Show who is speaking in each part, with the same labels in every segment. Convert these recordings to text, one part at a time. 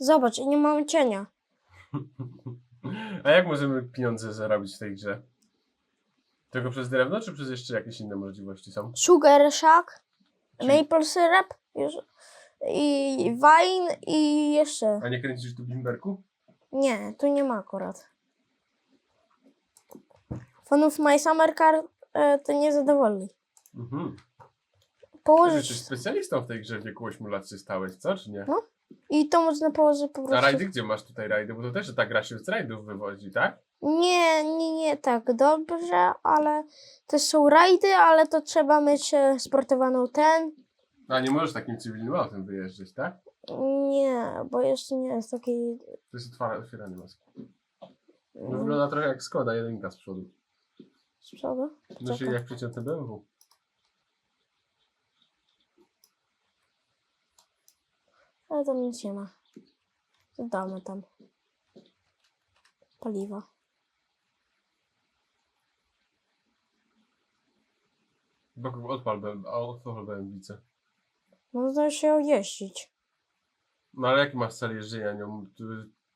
Speaker 1: Zobacz, i nie mamy cienia.
Speaker 2: A jak możemy pieniądze zarobić w tej grze? Tylko przez drewno, czy przez jeszcze jakieś inne możliwości są?
Speaker 1: Sugar Shack,
Speaker 2: Czyli-
Speaker 1: maple syrup już, i wine i jeszcze.
Speaker 2: A nie kręcisz tu bimberku?
Speaker 1: Nie, tu nie ma akurat. Fanów My Summer Car e, to nie zadowoli.
Speaker 2: Mhm. Ty jesteś specjalistą w tej grze w wieku 8 lat się stałeś, co? Czy nie?
Speaker 1: No. I to można położyć po
Speaker 2: A
Speaker 1: prostu.
Speaker 2: rajdy gdzie masz tutaj rajdy? Bo to też ta gra się z rajdów wywodzi, tak?
Speaker 1: Nie, nie, nie tak dobrze, ale to są rajdy, ale to trzeba mieć e, sportowaną ten.
Speaker 2: A nie możesz takim cywilnym autem wyjeżdżać, tak?
Speaker 1: Nie, bo jeszcze nie jest taki.
Speaker 2: To jest otwara- otwierany maski. No, wygląda trochę jak Skoda, jedynka z przodu.
Speaker 1: Z przodu?
Speaker 2: No czyli jak przeciętny BMW.
Speaker 1: Ale tam nic nie ma. Dodamy tam. Paliwa.
Speaker 2: Boku odpal BMW, a odpal BMW.
Speaker 1: Można się jeździć.
Speaker 2: No ale jaki masz cel jeżdżenia nią? To,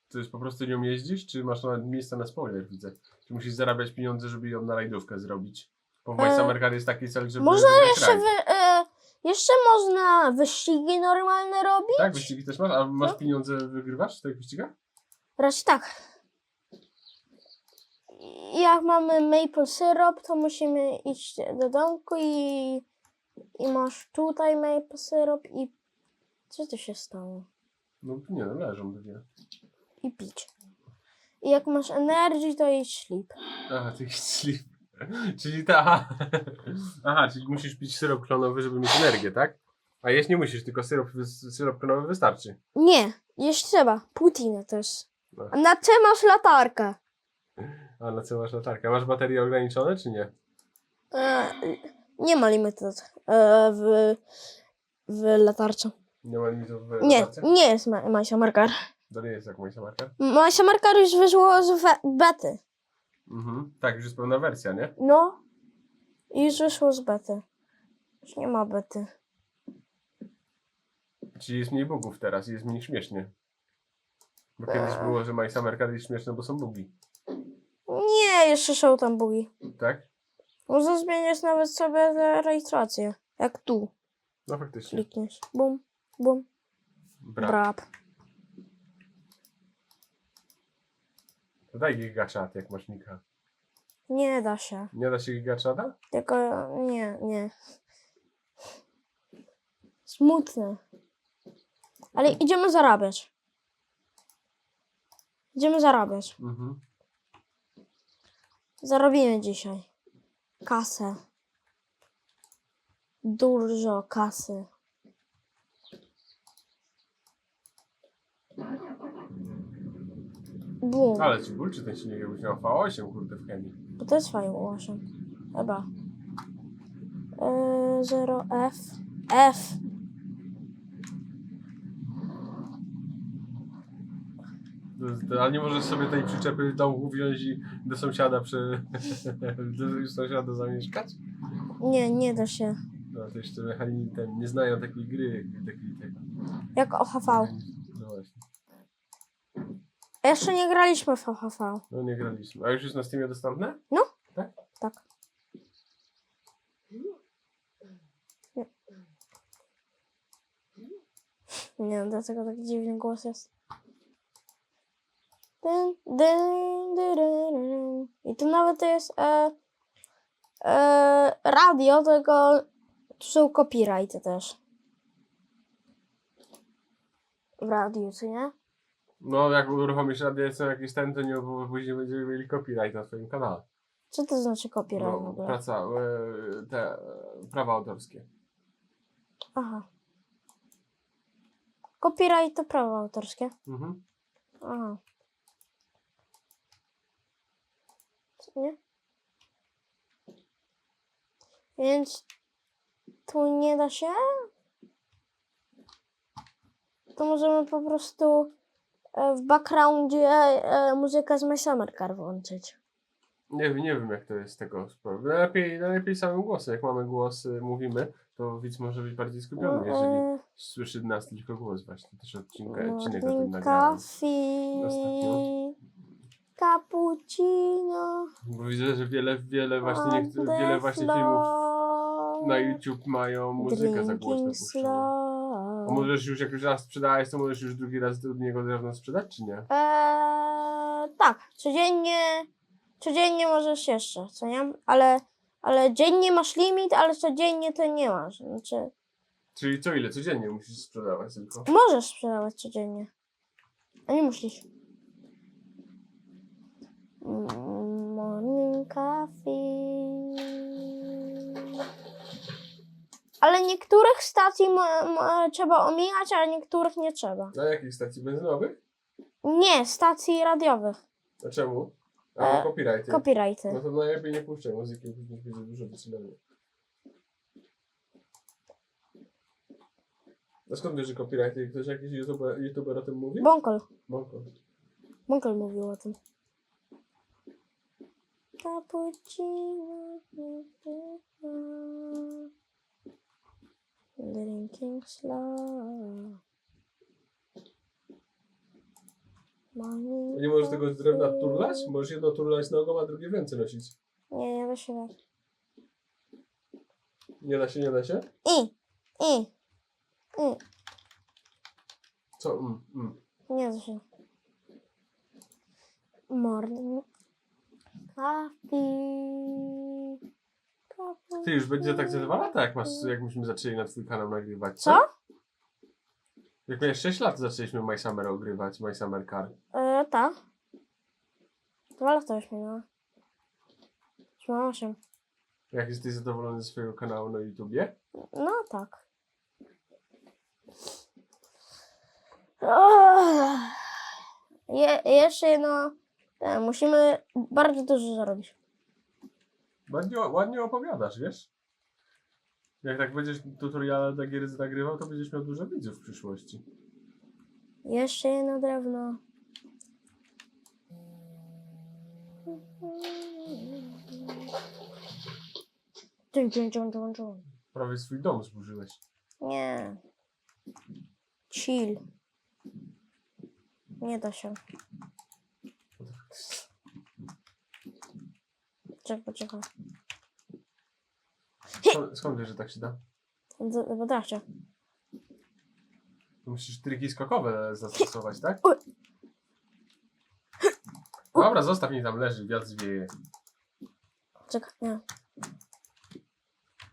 Speaker 2: to jest po prostu nią jeździsz, czy masz nawet miejsce na spoiler, widzę? Czy musisz zarabiać pieniądze, żeby ją na rajdówkę zrobić? Bo w
Speaker 1: E,
Speaker 2: Car jest taki cel, żeby
Speaker 1: Można jeszcze, wy, jeszcze można wyścigi normalne robić?
Speaker 2: Tak, wyścigi też masz? A masz
Speaker 1: No.
Speaker 2: pieniądze, wygrywasz w tych wyścigach?
Speaker 1: Raczej tak. Jak mamy maple syrup, to musimy iść do domku i, i masz tutaj maple syrup i co tu się stało?
Speaker 2: No nie, no leżą dwie.
Speaker 1: I pić. I jak masz energy, to idź sleep.
Speaker 2: Aha, ty sleep. Czyli ta. Aha. czyli musisz pić syrop klonowy, żeby mieć energię, tak? A jeść nie musisz, tylko syrop, syrop klonowy wystarczy.
Speaker 1: Nie, jeść trzeba. Putinę też.
Speaker 2: No.
Speaker 1: A na co masz latarkę?
Speaker 2: A na co masz latarkę? Masz baterie ograniczone, czy nie?
Speaker 1: E, nie ma limited e, w, w latarce.
Speaker 2: Nie ma limitów w
Speaker 1: Nie,
Speaker 2: latarce?
Speaker 1: nie jest ma- Masia Markar.
Speaker 2: To nie jest jak moja marka.
Speaker 1: Masia Markar już wyszło z we- bety.
Speaker 2: Mhm. Tak, już jest pełna wersja, nie?
Speaker 1: No. I już wyszło z bety. Już nie ma bety.
Speaker 2: Czyli jest mniej bugów teraz i jest mniej śmiesznie. Bo kiedyś było, że My Summer Car jest śmieszne, bo są bugi.
Speaker 1: Nie, jeszcze są tam bugi.
Speaker 2: Tak?
Speaker 1: Można zmieniać nawet sobie te rejestracje. Jak tu
Speaker 2: No faktycznie.
Speaker 1: klikniesz. Bum, bum,
Speaker 2: Bra.
Speaker 1: brap.
Speaker 2: To daj gigachat, jak masz nika.
Speaker 1: Nie da się.
Speaker 2: Nie da się gigachata?
Speaker 1: Tylko nie, nie. Smutne. Ale idziemy zarabiać. Idziemy zarabiać.
Speaker 2: Mhm.
Speaker 1: Zarobimy dzisiaj. Kasę. Dużo kasy. Bum.
Speaker 2: Ale ci ból, czy ten silnik jakbyś miał V8, kurde, w chemii.
Speaker 1: Bo to jest fajne 8. Chyba. Yy, 0 F.
Speaker 2: Ale nie możesz sobie tej przyczepy domu wziąć i do sąsiada przy... do sąsiada zamieszkać?
Speaker 1: Nie, nie da się.
Speaker 2: No to jeszcze mechanizm ten, nie znają takiej gry, takiej tego.
Speaker 1: Jak OHV.
Speaker 2: No właśnie.
Speaker 1: Jeszcze nie graliśmy w OHV.
Speaker 2: No nie graliśmy. A już jest na Steamie dostępne?
Speaker 1: Tak. Nie wiem, dlaczego tak dziwny głos jest. Dyn, dyn, dyn, dyn. I tu nawet jest e, e, radio, tylko tu są copyrighty też. W radiu, co nie?
Speaker 2: No jak uruchomisz radio, są jakieś ten, to nie, bo później będziemy mieli copyright na swoim kanale.
Speaker 1: Co to znaczy copyright w
Speaker 2: No,
Speaker 1: ogóle?
Speaker 2: praca, e, te e, prawa autorskie.
Speaker 1: Aha. Copyright to prawo autorskie.
Speaker 2: Mhm.
Speaker 1: Aha. Co Nie? Więc tu nie da się. To możemy po prostu w backgroundzie e, muzykę z My Summer Car włączyć.
Speaker 2: Nie wiem, nie wiem jak to jest z tego sprawy. Najlepiej, najlepiej samym głosem. Jak mamy głos, y, mówimy, to widz może być bardziej skupiony, jeżeli
Speaker 1: E,
Speaker 2: słyszy nas tylko głos właśnie. Też odcinka, odcinek o tym nagrałem. Ostatnio.
Speaker 1: Cappuccino.
Speaker 2: Bo widzę, że wiele, wiele właśnie,
Speaker 1: the
Speaker 2: wiele właśnie filmów na YouTube mają muzykę za głośno
Speaker 1: drinking
Speaker 2: puszczoną. A możesz już jak już raz sprzedałeś, to możesz już drugi raz od niego drewno sprzedać, czy nie?
Speaker 1: Eee, tak, codziennie, codziennie możesz jeszcze, co nie? Ale, ale dziennie masz limit, ale codziennie to nie masz. Znaczy,
Speaker 2: Czyli co ile? Codziennie musisz sprzedawać tylko.
Speaker 1: możesz sprzedawać codziennie, a nie musisz. Mm, Morning coffee. Ale niektórych stacji mo- mo- trzeba omijać, a niektórych nie trzeba.
Speaker 2: Na jakich stacji benzynowych?
Speaker 1: Nie, stacji radiowych.
Speaker 2: A czemu? A
Speaker 1: E,
Speaker 2: copyrighty.
Speaker 1: Copyrighty.
Speaker 2: No to najlepiej nie puszczaj muzyki, bo później będzie dużo wycinania. A skąd wiesz, że copyrighty? Ktoś jakiś youtuber, youtuber o tym mówi?
Speaker 1: Bąkol.
Speaker 2: Bąko.
Speaker 1: Bąkol mówił o tym. Cappuccino. Morning
Speaker 2: Nie możesz tego z drewna turlać? Możesz jedno turlać nogą, a drugie w ręce nosić.
Speaker 1: Nie, nie da się tak.
Speaker 2: Nie da się, nie da się?
Speaker 1: I, i, i.
Speaker 2: Co? Mm, mm.
Speaker 1: Nie da się. Morning coffee.
Speaker 2: Ty już będzie tak ze dwa lata, jak, masz, jak myśmy zaczęli na twój kanał nagrywać.
Speaker 1: Co?
Speaker 2: Jak miałeś 6 lat, zaczęliśmy My Summer ogrywać, My Summer Car.
Speaker 1: E, tak. Dwa lata już minęło. Już mam osiem.
Speaker 2: Jak jesteś zadowolony ze swojego kanału na YouTubie?
Speaker 1: No tak. Je, jeszcze jedno. e, Musimy bardzo dużo zarobić.
Speaker 2: Ładnie, ładnie opowiadasz, wiesz? Jak tak będziesz tutoriale dla gier nagrywał, to będziesz miał dużo widzów w przyszłości.
Speaker 1: Jeszcze jedno drewno. Dżum, dżum, dżum.
Speaker 2: Prawie swój dom zburzyłeś.
Speaker 1: Nie. Chill. Nie da się. Czekaj, poczekaj.
Speaker 2: Skąd, skąd wiesz, że tak się da?
Speaker 1: D- Bo da się.
Speaker 2: To musisz triki skokowe zastosować, tak? Dobra, zostaw mnie tam leży, wiatr zwieje.
Speaker 1: Czekaj, nie.